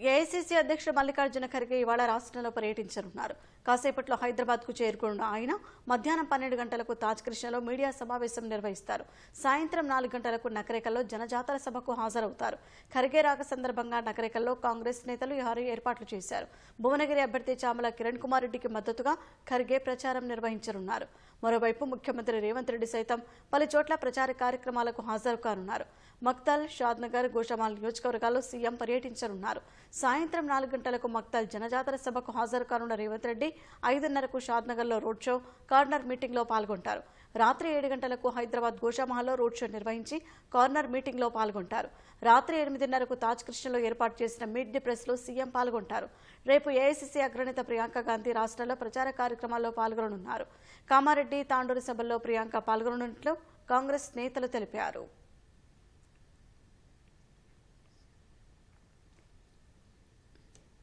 AICC అధ్యక్షుడు మల్లికార్జున ఖర్గే ఇవాళ రాష్ట్రంలో పర్యటించనున్నారు. కాసేపట్లో హైదరాబాద్కు చేరుకున్న ఆయన మధ్యాహ్నం పన్నెండు గంటలకు తాజ్ కృష్ణలో మీడియా సమావేశం నిర్వహిస్తారు. సాయంత్రం నాలుగు గంటలకు నకరేకల్లో జనజాతర సభకు హాజరవుతారు. ఖర్గే రాక సందర్భంగా నకరేకల్లో కాంగ్రెస్ నేతలు భారీ ఏర్పాట్లు చేశారు. భువనగిరి అభ్యర్థి చామల కిరణ్ కుమార్ రెడ్డికి మద్దతుగా ఖర్గే ప్రచారం నిర్వహించనున్నారు. మరోవైపు ముఖ్యమంత్రి రేవంత్ రెడ్డి సైతం పలు చోట్ల ప్రచార కార్యక్రమాలకు హాజరు కానున్నారు. మక్తల్ షాద్నగర్ గోషమాల్ నియోజకవర్గాల్లో సీఎం పర్యటించనున్నారు. సాయంత్రం నాలుగు గంటలకు మక్తల్ జనజాతర సభకు హాజరు కానున్న రేవంత్ రెడ్డి ఐదున్నరకు షాద్నగర్లో రోడ్ షో కార్నర్ మీటింగ్లో పాల్గొంటారు. రాత్రి ఏడు గంటలకు హైదరాబాద్ గోషామహల్లో రోడ్ షో నిర్వహించి కార్నర్ మీటింగ్లో పాల్గొంటారు. రాత్రి ఎనిమిదిన్నరకు తాజ్ కృష్ణలో ఏర్పాటు చేసిన మీట్ ది ప్రెస్లో సీఎం పాల్గొంటారు. రేపు ఏఐసీసీ అగ్రనేత ప్రియాంక గాంధీ రాష్ట్రంలో ప్రచార కార్యక్రమాల్లో పాల్గొననున్నారు. కామారెడ్డి తాండూరు సభల్లో ప్రియాంక పాల్గొననున్నట్లు కాంగ్రెస్ నేతలు తెలిపారు.